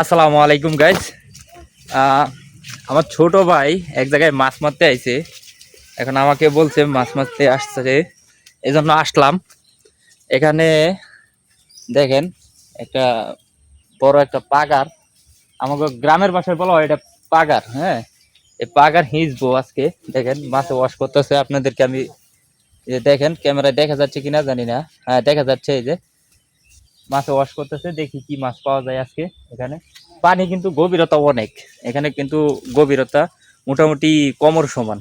আসসালামু আলাইকুম গাইজ আমার ছোট ভাই এক জায়গায় মাছ মারতে আইছে। এখন আমাকে বলছে মাছ মারতে আসছে। এই জন্য আসলাম। এখানে দেখেন, একটা বড় একটা পাগার। আমাকে গ্রামের ভাষায় বলা হয় এটা পাগার হ্যাঁ? এই পাগার হিঁচবো আজকে। দেখেন, মাছে ওয়াশ করতেছে। আপনাদেরকে আমি দেখেন, ক্যামেরায় দেখা যাচ্ছে কিনা জানি না। হ্যাঁ দেখা যাচ্ছে এই যে। মাছে ওয়াশ করতেছে, দেখি কি মাছ পাওয়া যায় আজকে এখানে। পানি কিন্তু গভীরতা অনেক, এখানে কিন্তু গভীরতা মোটামুটি কমর সমান।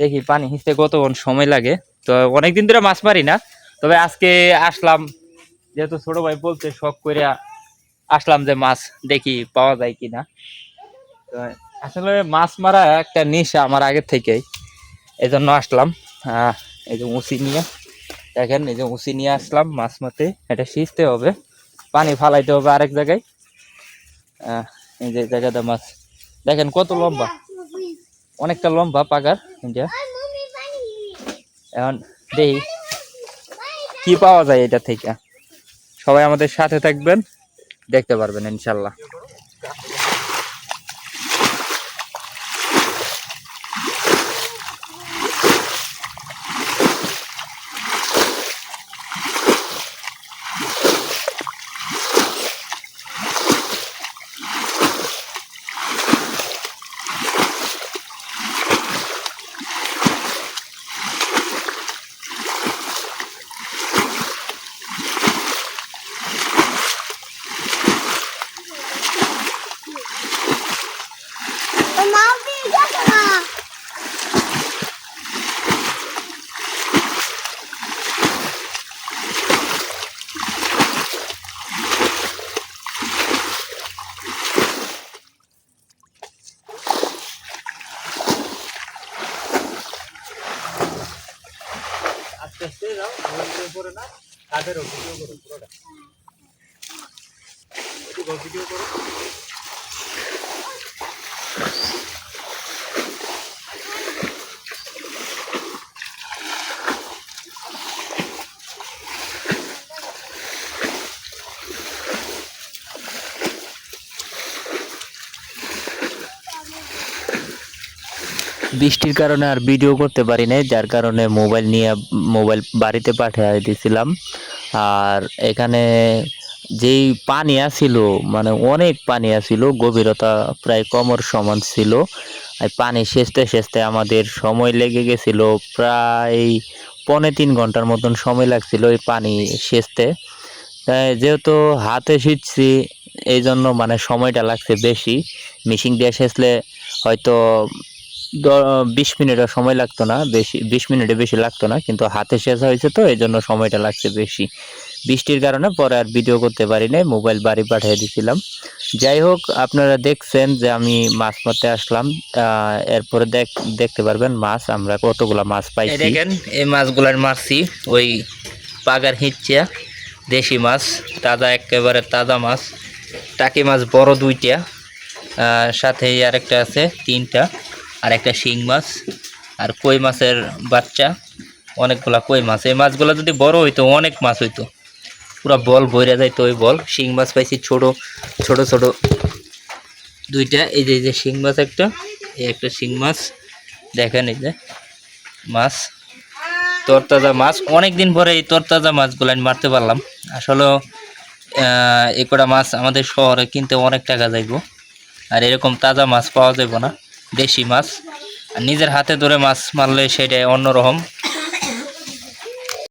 দেখি পানি হিঁচতে কতক্ষণ সময় লাগে। তো অনেকদিন ধরে মাছ মারি না, তবে আজকে আসলাম, যেহেতু ছোট ভাই বলছে, শখ করে আসলাম যে মাছ দেখি পাওয়া যায় কিনা। তো আসলে মাছ মারা একটা নেশা আমার আগের থেকেই এই জন্য আসলাম এই যে উঁচি নিয়ে। দেখেন, এই যে উঁচি নিয়ে আসলাম, মাছ মারতে। এটা সিঁচতে হবে। পানি ফালাইতে হবে আরেক জায়গায়। এই যে জায়গাটা মাছ। দেখেন কত লম্বা। অনেকটা লম্বা পাকার এটা এখন দেখি কি পাওয়া যায় এটা থেকে? সবাই আমাদের সাথে থাকবেন, দেখতে পারবেন ইনশাল্লাহ। যাও উপরে না কাঠের ভিডিও করো পুরোটা। ভিডিও করো। বৃষ্টির কারণে আর ভিডিও করতে পারি নাই, যার কারণে মোবাইল নিয়ে মোবাইল বাড়িতে পাঠিয়ে দিয়েছিলাম আর এখানে যেই পানি আসিল মানে অনেক পানি আসিল গভীরতা প্রায় কমর সমান ছিল। পানি সেচতে সেচতে আমাদের সময় লেগে গেছিল, প্রায় পৌনে তিন ঘণ্টার মতন সময় লাগছিল এই পানি সেচতে। যেহেতু হাতে সিঁচছি, এই জন্য মানে সময়টা লাগছে বেশি। মেশিন দিয়ে সেচলে হয়তো বিশ মিনিটের সময় লাগতো না বেশি বিশ মিনিটে বেশি লাগতো না কিন্তু হাতে শেষ হয়েছে তো এই জন্য সময়টা লাগছে বেশি। বৃষ্টির কারণে পরে আর ভিডিও করতে পারি নাই মোবাইল বাড়ি পাঠিয়ে দিয়েছিলাম যাই হোক আপনারা দেখছেন যে আমি মাছ মারতে আসলাম এরপরে দেখ দেখতে পারবেন মাছ আমরা কতগুলা মাছ পাইছি। দেখেন এই মাছগুলার মারছি ওই পাগার হিচ্চা দেশি মাছ তাজা একেবারে তাজা মাছ টাকি মাছ বড় দুইটা সাথে আরেকটা আছে তিনটা। আর একটা শিং মাছ, আর কই মাছের বাচ্চা, অনেকগুলা কই মাছ। এই মাছগুলো যদি বড় হইতো, অনেক মাছ হইতো। পুরা বল বইরা যাইতো ওই বল। শিং মাছ পাইছি ছোট ছোট ছোট। দুইটা, এই যে এই যে শিং মাছ একটা, এই একটা শিং মাছ। দেখেন এই যে মাছ। তরতাজা মাছ। অনেক দিন পরে এই তরতাজা মাছগুলো আমি মারতে পারলাম। আসলে এই কটা মাছ আমাদের শহরে কিনতে অনেক টাকা যাইব। আর এরকম তাজা মাছ পাওয়া যাবে না। দেশি মাছ। নিজের হাতে ধরে মাছ মারলে সেটা অন্যরকম।